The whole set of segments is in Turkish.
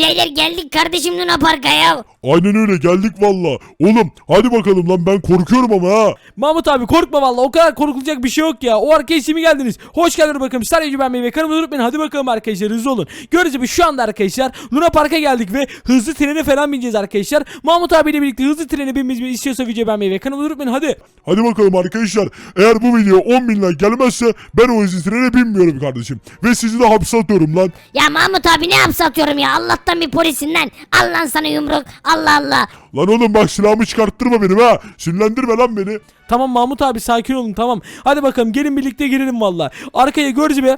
Birader geldik kardeşim Luna Park'a ya. Aynen öyle geldik valla. Oğlum hadi bakalım lan ben korkuyorum ama ha. Mahmut abi korkma valla o kadar korkulacak bir şey yok ya. O arkadaş mi geldiniz? Hoş geldiniz bakalım. Sadece ben ve kanalımı unutmayın. Hadi bakalım arkadaşlar hızlı olun. Gördüğünüz gibi şu anda arkadaşlar Luna Park'a geldik ve hızlı trene falan bineceğiz arkadaşlar. Mahmut abiyle birlikte hızlı trene binmemizi istiyorsa video beğenmeyi ve kanalımı unutmayın. Hadi. Hadi bakalım arkadaşlar. Eğer bu video 10 bin like gelmezse ben o hızlı trene binmiyorum kardeşim. Ve sizi de hapse atıyorum lan. Ya Mahmut abi ne yapsa atıyorum ya Allah'tan bir polisinden. Al lan sana yumruk. Allah Allah. Lan oğlum bak silahımı çıkarttırma benim ha. Sinirlendirme lan beni. Tamam Mahmut abi sakin olun tamam. Hadi bakalım gelin birlikte girelim valla. Arkaya gördüğünüz gibi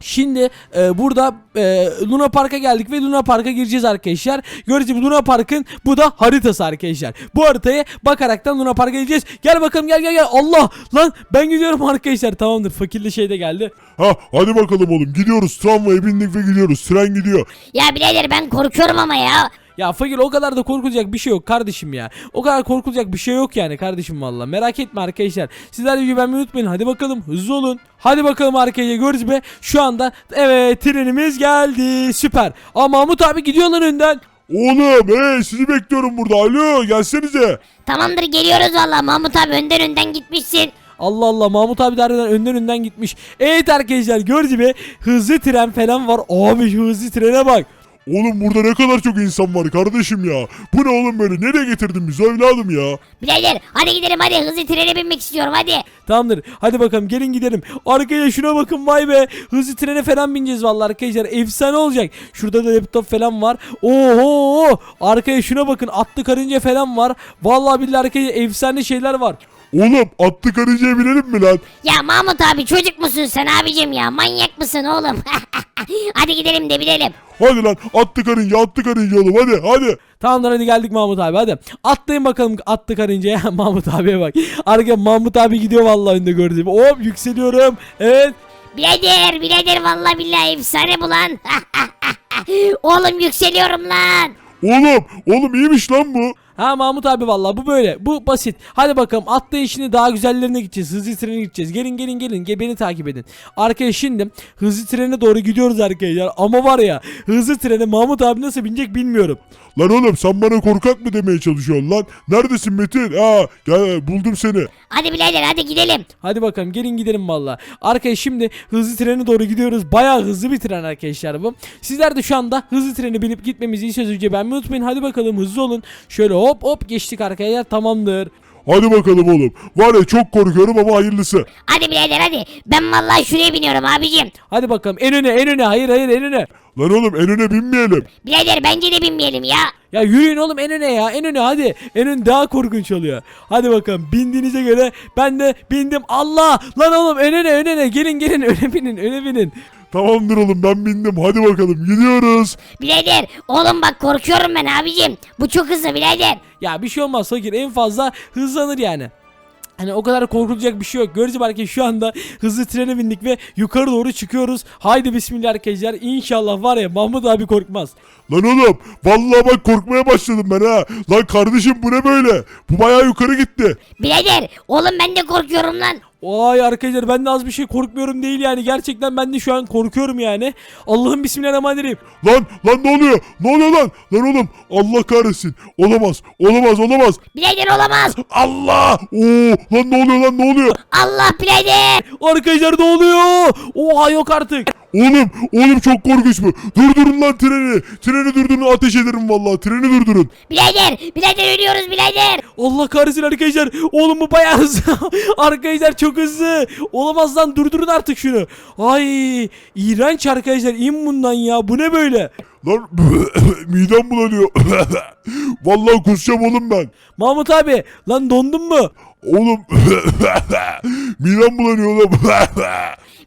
Şimdi e, burada e, Luna Park'a geldik ve Luna Park'a gireceğiz arkadaşlar. Gördüğünüz gibi Luna Park'ın bu da haritası arkadaşlar. Bu haritaya bakaraktan Luna Park'a gideceğiz. Gel bakalım gel gel gel. Allah lan ben gidiyorum arkadaşlar. Tamamdır fakirli şey de geldi. Ha hadi bakalım oğlum gidiyoruz. Tramvaya bindik ve gidiyoruz. Tren gidiyor. Ya birader ben korkuyorum ama ya. Ya fakir o kadar da korkulacak bir şey yok kardeşim ya. O kadar korkulacak bir şey yok yani kardeşim valla. Merak etme arkadaşlar. Sizler de güvenmeyi unutmayın. Hadi bakalım hızlı olun. Hadi bakalım arkaya gördünüz mü? Şu anda evet trenimiz geldi. Süper. Aa Mahmut abi gidiyor lan önden. Oğlum hey sizi bekliyorum burada. Alo gelsenize. Tamamdır geliyoruz valla Mahmut abi önden önden gitmişsin. Allah Allah Mahmut abi de harbiden önden önden gitmiş. Evet arkadaşlar gördüğünüz gibi hızlı tren falan var. Abi şu hızlı trene bak. Oğlum burada ne kadar çok insan var kardeşim ya. Bu ne oğlum böyle? Nereye getirdin bizi evladım ya? Birader hadi gidelim hadi hızlı trene binmek istiyorum hadi. Tamamdır. Hadi bakalım gelin gidelim. Arkaya şuna bakın vay be. Hızlı trene falan bineceğiz vallahi arkadaşlar. Efsane olacak. Şurada da laptop falan var. Oho! Arkaya şuna bakın. Atlı karınca falan var. Vallahi billahi arkaya efsane şeyler var. Oğlum atlı karıncaya binelim mi lan? Ya Mahmut abi çocuk musun sen abicim ya manyak mısın oğlum? hadi gidelim de binelim. Hadi lan atlı karınca atlı karınca oğlum hadi hadi. Tamamdır hadi geldik Mahmut abi hadi. Atlayın bakalım atlı karıncaya. Mahmut abiye bak. Arkaya Mahmut abi gidiyor vallahi önde gördüğüm. Hop yükseliyorum. Evet. Birader birader vallahi billahi efsane bu lan. oğlum yükseliyorum lan. Oğlum oğlum iyiymiş lan bu. Ha Mahmut abi vallahi bu böyle. Bu basit. Hadi bakalım atlayışını daha güzellerine gideceğiz. Hızlı trene gideceğiz. Gelin gelin gelin. Ge beni takip edin. Arkaya şimdi hızlı trene doğru gidiyoruz arkadaşlar. Ama var ya hızlı trene Mahmut abi nasıl binecek bilmiyorum. Lan oğlum sen bana korkak mı demeye çalışıyorsun lan? Neredesin Metin? Aa gel buldum seni. Hadi birader hadi gidelim. Hadi bakalım gelin gidelim valla. Arkaya şimdi hızlı trene doğru gidiyoruz. Bayağı hızlı bir tren arkadaşlar bu. Sizler de şu anda hızlı treni binip gitmemizi istiyorsanız önce ben unutmayın. Hadi bakalım hızlı olun. Şöyle hop hop geçtik arkadaşlar tamamdır. Hadi bakalım oğlum. Var ya çok korkuyorum ama hayırlısı. Hadi birader hadi. Ben vallahi şuraya biniyorum abicim. Hadi bakalım en öne en öne hayır hayır en öne. Lan oğlum en öne binmeyelim. Birader bence de binmeyelim ya. Ya yürüyün oğlum en öne ya en öne hadi. En ön daha korkunç oluyor. Hadi bakalım bindiğinize göre ben de bindim. Allah lan oğlum en öne en öne gelin gelin öne binin öne binin. Tamamdır oğlum ben bindim. Hadi bakalım gidiyoruz. Birader oğlum bak korkuyorum ben abicim. Bu çok hızlı birader. Ya bir şey olmaz fakir en fazla hızlanır yani. Hani o kadar korkulacak bir şey yok. Görücü belki şu anda hızlı trene bindik ve yukarı doğru çıkıyoruz. Haydi bismillah arkadaşlar. İnşallah var ya Mahmut abi korkmaz. Lan oğlum vallahi bak korkmaya başladım ben ha. Lan kardeşim bu ne böyle? Bu bayağı yukarı gitti. Birader oğlum ben de korkuyorum lan. Vay arkadaşlar ben de az bir şey korkmuyorum değil yani. Gerçekten ben de şu an korkuyorum yani. Allah'ım bismillahirrahmanirrahim. Lan lan ne oluyor? Ne oluyor lan? Lan oğlum Allah kahretsin. Olamaz. Olamaz olamaz. Birader olamaz. Allah! Oo lan ne oluyor lan ne oluyor? Allah birader. Arkadaşlar ne oluyor? Oha yok artık. Oğlum oğlum çok korkunç bu. Durdurun lan treni. Treni durdurun ateş ederim vallahi. Treni durdurun. Birader birader ölüyoruz birader. Allah kahretsin arkadaşlar. Oğlum bu bayağı hızlı. arkadaşlar çok hızlı. Olamaz lan durdurun artık şunu. Ay iğrenç arkadaşlar. İn bundan ya. Bu ne böyle? Lan midem bulanıyor. vallahi kusacağım oğlum ben. Mahmut abi lan dondun mu? Oğlum midem bulanıyor oğlum.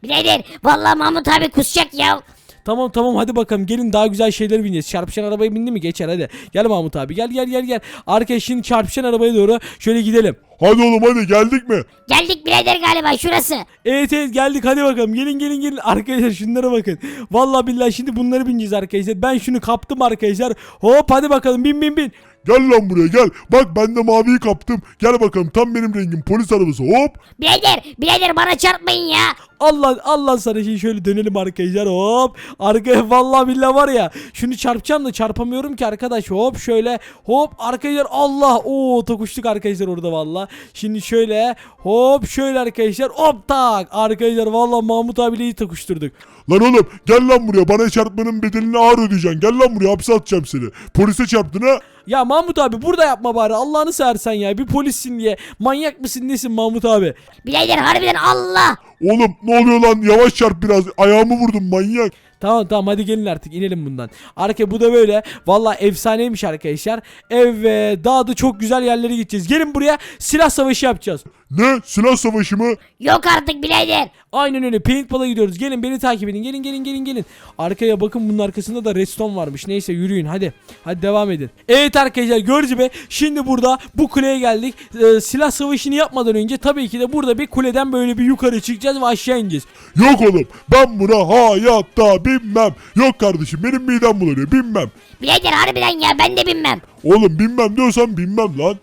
Birader vallahi Mahmut abi kusacak ya. Tamam tamam hadi bakalım gelin daha güzel şeyler bineceğiz. Çarpışan arabaya bindi mi geçer hadi. Gel Mahmut abi gel gel gel gel. Arkaya şimdi çarpışan arabaya doğru şöyle gidelim. hadi oğlum hadi geldik mi? Geldik birader galiba şurası. Evet evet geldik hadi bakalım gelin gelin gelin arkadaşlar şunlara bakın. Vallahi billahi şimdi bunları bineceğiz arkadaşlar. Ben şunu kaptım arkadaşlar. Hop hadi bakalım bin bin bin. Gel lan buraya gel. Bak ben de maviyi kaptım. Gel bakalım tam benim rengim polis arabası hop. Birader birader bana çarpmayın ya. Allah Allah sana şey şöyle dönelim arkadaşlar hop arkaya vallahi billahi var ya şunu çarpacağım da çarpamıyorum ki arkadaş hop şöyle hop arkadaşlar Allah o tokuştuk arkadaşlar orada valla şimdi şöyle hop şöyle arkadaşlar hop tak arkadaşlar valla Mahmut abiyle iyi tokuşturduk Lan oğlum gel lan buraya bana çarpmanın bedelini ağır ödeyeceksin. Gel lan buraya hapse atacağım seni. Polise çarptın ha. Ya Mahmut abi burada yapma bari Allah'ını seversen ya bir polissin diye manyak mısın nesin Mahmut abi Birader harbiden Allah. Oğlum ne oluyor lan yavaş çarp biraz. Ayağımı vurdum manyak. Tamam tamam hadi gelin artık inelim bundan. Arka bu da böyle. Valla efsaneymiş arkadaşlar. Evet daha da çok güzel yerlere gideceğiz. Gelin buraya silah savaşı yapacağız. Ne silah savaşı mı? Yok artık birader. Aynen öyle paintball'a gidiyoruz. Gelin beni takip edin. Gelin gelin gelin gelin. Arkaya bakın bunun arkasında da redstone varmış. Neyse yürüyün hadi. Hadi devam edin. Evet arkadaşlar gördüğünüz gibi şimdi burada bu kuleye geldik. Ee, silah savaşını yapmadan önce tabii ki de burada bir kuleden böyle bir yukarı çıkacağız ve aşağı ineceğiz. Yok oğlum ben buna hayatta binmem. Yok kardeşim benim midem bulanıyor binmem. Birader harbiden ya ben de bilmem. Oğlum binmem diyorsan binmem lan.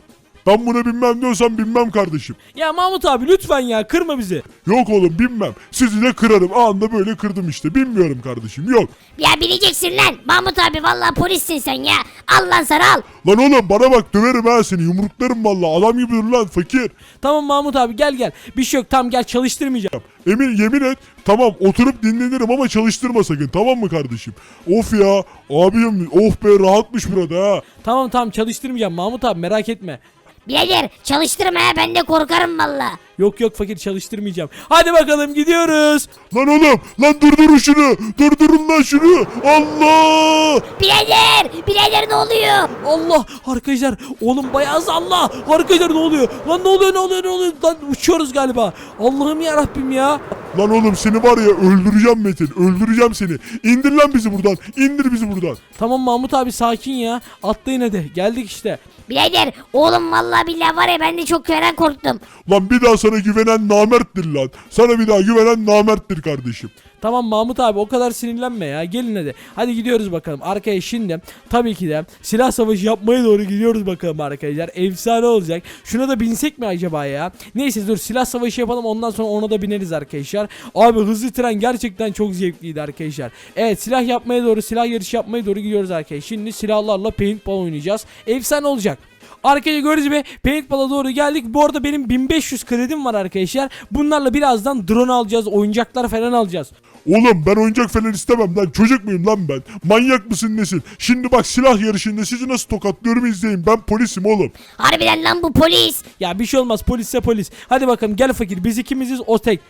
Ben buna binmem diyorsan binmem kardeşim. Ya Mahmut abi lütfen ya kırma bizi. Yok oğlum binmem. Sizi de kırarım. Anında böyle kırdım işte. Bilmiyorum kardeşim. Yok. Ya bileceksin lan. Mahmut abi vallahi polissin sen ya. Al lan sana al. Lan oğlum bana bak döverim ha seni. Yumruklarım valla. Adam gibi dur lan fakir. Tamam Mahmut abi gel gel. Bir şey yok tam gel çalıştırmayacağım. Emin yemin et. Tamam oturup dinlenirim ama çalıştırma sakın. Tamam mı kardeşim? Of ya. Abim of be rahatmış burada ha. Tamam tamam çalıştırmayacağım Mahmut abi merak etme. Birader çalıştırma ya ben de korkarım valla. Yok yok fakir çalıştırmayacağım. Hadi bakalım gidiyoruz. Lan oğlum. Lan durdurun şunu. Durdurun lan şunu. Allah. Birader birader ne oluyor? Allah arkadaşlar oğlum bayağı Allah arkadaşlar ne oluyor lan ne oluyor ne oluyor ne oluyor lan uçuyoruz galiba Allah'ım ya Rabbim ya Lan oğlum seni var ya öldüreceğim Metin. Öldüreceğim seni. İndir lan bizi buradan. İndir bizi buradan. tamam Mahmut abi sakin ya atlayın hadi geldik işte Birader oğlum vallahi billahi var ya ben de çok fena korktum. Lan bir daha sana güvenen namerttir lan. Sana bir daha güvenen namerttir kardeşim. Tamam Mahmut abi o kadar sinirlenme ya. Gelin hadi. Hadi gidiyoruz bakalım. Arkaya şimdi tabii ki de silah savaşı yapmaya doğru gidiyoruz bakalım arkadaşlar. Efsane olacak. Şuna da binsek mi acaba ya? Neyse dur silah savaşı yapalım. Ondan sonra ona da bineriz arkadaşlar. Abi hızlı tren gerçekten çok zevkliydi arkadaşlar. Evet silah yapmaya doğru silah yarışı yapmaya doğru gidiyoruz arkadaşlar. Şimdi silahlarla paintball oynayacağız. Efsane olacak. Arkaya gördüğünüz gibi paintball'a doğru geldik. Bu arada benim 1500 kredim var arkadaşlar. Bunlarla birazdan drone alacağız, oyuncaklar falan alacağız. Oğlum ben oyuncak falan istemem lan. Çocuk muyum lan ben? Manyak mısın nesin? Şimdi bak silah yarışında sizi nasıl tokatlıyorum izleyin. Ben polisim oğlum. Harbiden lan bu polis. Ya bir şey olmaz polisse polis. Hadi bakalım gel fakir biz ikimiziz o tek.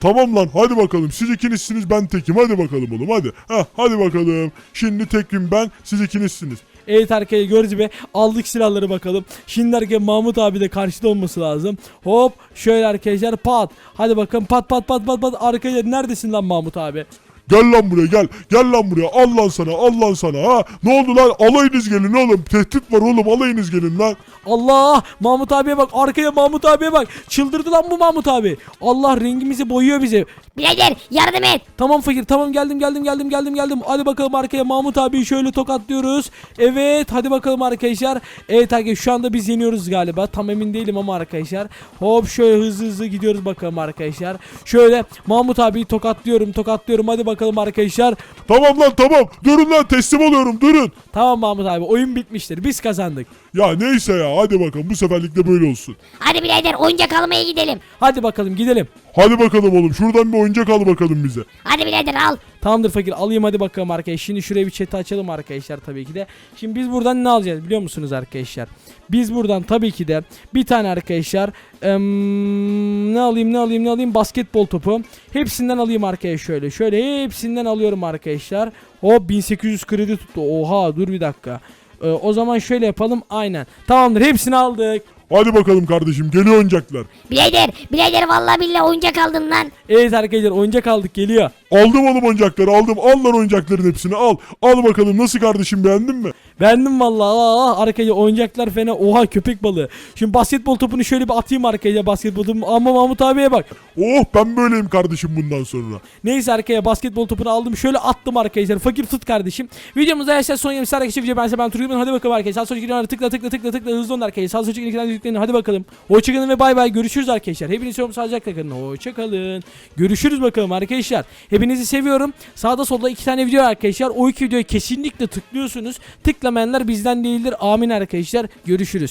Tamam lan hadi bakalım. Siz ikinizsiniz ben tekim. Hadi bakalım oğlum hadi. Heh, hadi bakalım. Şimdi tekim ben siz ikinizsiniz. Evet arkaya gördüğünüz gibi aldık silahları bakalım. Şimdi arkaya Mahmut abi de karşıda olması lazım. Hop şöyle arkadaşlar pat. Hadi bakalım pat pat pat pat pat. Arkaya neredesin lan Mahmut abi? Gel lan buraya gel. Gel lan buraya. Al lan sana. Al lan sana ha. Ne oldu lan? Alayınız gelin oğlum. Tehdit var oğlum. Alayınız gelin lan. Allah Mahmut abiye bak arkaya Mahmut abiye bak. Çıldırdı lan bu Mahmut abi. Allah rengimizi boyuyor bizi. Birader yardım et. Tamam fakir tamam geldim geldim geldim geldim geldim. Hadi bakalım arkaya Mahmut abi şöyle tokatlıyoruz. Evet hadi bakalım arkadaşlar. Evet arkadaşlar şu anda biz yeniyoruz galiba. Tam emin değilim ama arkadaşlar. Hop şöyle hızlı hızlı gidiyoruz bakalım arkadaşlar. Şöyle Mahmut abiyi tokatlıyorum tokatlıyorum. Hadi bakalım arkadaşlar. Tamam lan tamam. Durun lan teslim oluyorum durun. Tamam Mahmut abi oyun bitmiştir. Biz kazandık. Ya neyse ya hadi bakalım bu seferlik de böyle olsun. Hadi birader oyuncak almaya gidelim. Hadi bakalım gidelim. Hadi bakalım oğlum şuradan bir oyuncak al bakalım bize. Hadi birader al. Tamamdır fakir alayım hadi bakalım arkadaşlar. Şimdi şuraya bir chat'i açalım arkadaşlar tabii ki de. Şimdi biz buradan ne alacağız biliyor musunuz arkadaşlar? Biz buradan tabii ki de bir tane arkadaşlar em, ne alayım ne alayım ne alayım basketbol topu. Hepsinden alayım arkadaşlar şöyle. Şöyle hepsinden alıyorum arkadaşlar. Hop 1800 kredi tuttu. Oha dur bir dakika. Ee, o zaman şöyle yapalım aynen. Tamamdır hepsini aldık. Hadi bakalım kardeşim geliyor oyuncaklar. Birader birader vallahi billahi oyuncak aldım lan. Evet arkadaşlar oyuncak aldık geliyor. Aldım oğlum oyuncakları aldım. Al lan oyuncakların hepsini al. Al bakalım nasıl kardeşim beğendin mi? Beğendim vallahi. Aa, arkaya oyuncaklar fena. Oha köpek balığı. Şimdi basketbol topunu şöyle bir atayım arkaya basketbol topu. Ama Mahmut abiye bak. Oh ben böyleyim kardeşim bundan sonra. Neyse arkaya basketbol topunu aldım. Şöyle attım arkadaşlar. Fakir tut kardeşim. Videomuzda arkadaşlar son saat arkadaşlar video ben size ben Turgut'um. Hadi bakalım arkadaşlar. Sağ gidiyor. Tıkla tıkla tıkla tıkla hızlı olun arkadaşlar. Sağ. Yüklenin. Hadi bakalım. Hoşçakalın ve bay bay. Görüşürüz arkadaşlar. Hepinizi seviyorum. Sağlıcakla kalın. Hoşçakalın. Görüşürüz bakalım arkadaşlar. Hepinizi seviyorum. Sağda solda iki tane video arkadaşlar. O iki videoyu kesinlikle tıklıyorsunuz. Tıklamayanlar bizden değildir. Amin arkadaşlar. Görüşürüz.